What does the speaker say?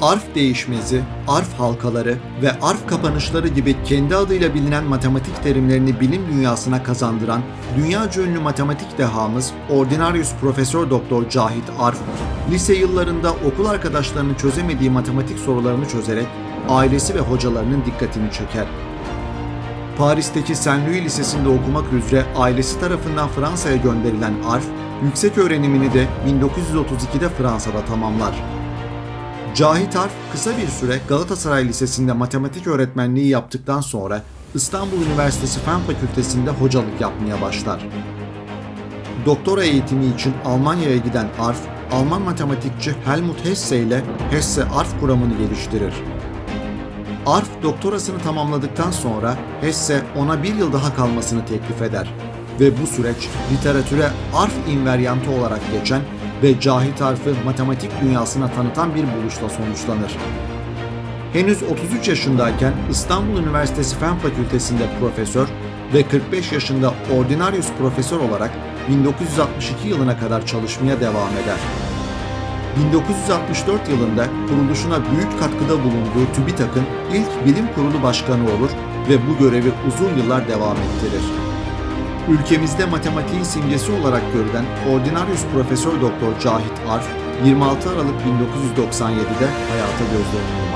arf değişmezi, arf halkaları ve arf kapanışları gibi kendi adıyla bilinen matematik terimlerini bilim dünyasına kazandıran dünyaca ünlü matematik dehamız Ordinarius Profesör Doktor Cahit Arf, lise yıllarında okul arkadaşlarının çözemediği matematik sorularını çözerek ailesi ve hocalarının dikkatini çeker. Paris'teki Saint Louis Lisesi'nde okumak üzere ailesi tarafından Fransa'ya gönderilen Arf, yüksek öğrenimini de 1932'de Fransa'da tamamlar. Cahit Arf kısa bir süre Galatasaray Lisesi'nde matematik öğretmenliği yaptıktan sonra İstanbul Üniversitesi Fen Fakültesi'nde hocalık yapmaya başlar. Doktora eğitimi için Almanya'ya giden Arf, Alman matematikçi Helmut Hesse ile Hesse-Arf kuramını geliştirir. Arf doktorasını tamamladıktan sonra Hesse ona bir yıl daha kalmasını teklif eder ve bu süreç literatüre Arf invaryantı olarak geçen ve Cahit Arf'ı matematik dünyasına tanıtan bir buluşla sonuçlanır. Henüz 33 yaşındayken İstanbul Üniversitesi Fen Fakültesi'nde profesör ve 45 yaşında ordinarius profesör olarak 1962 yılına kadar çalışmaya devam eder. 1964 yılında kuruluşuna büyük katkıda bulunduğu TÜBİTAK'ın ilk bilim kurulu başkanı olur ve bu görevi uzun yıllar devam ettirir. Ülkemizde matematiğin simgesi olarak görülen Ordinarius Profesör Doktor Cahit Arf, 26 Aralık 1997'de hayata gözlerini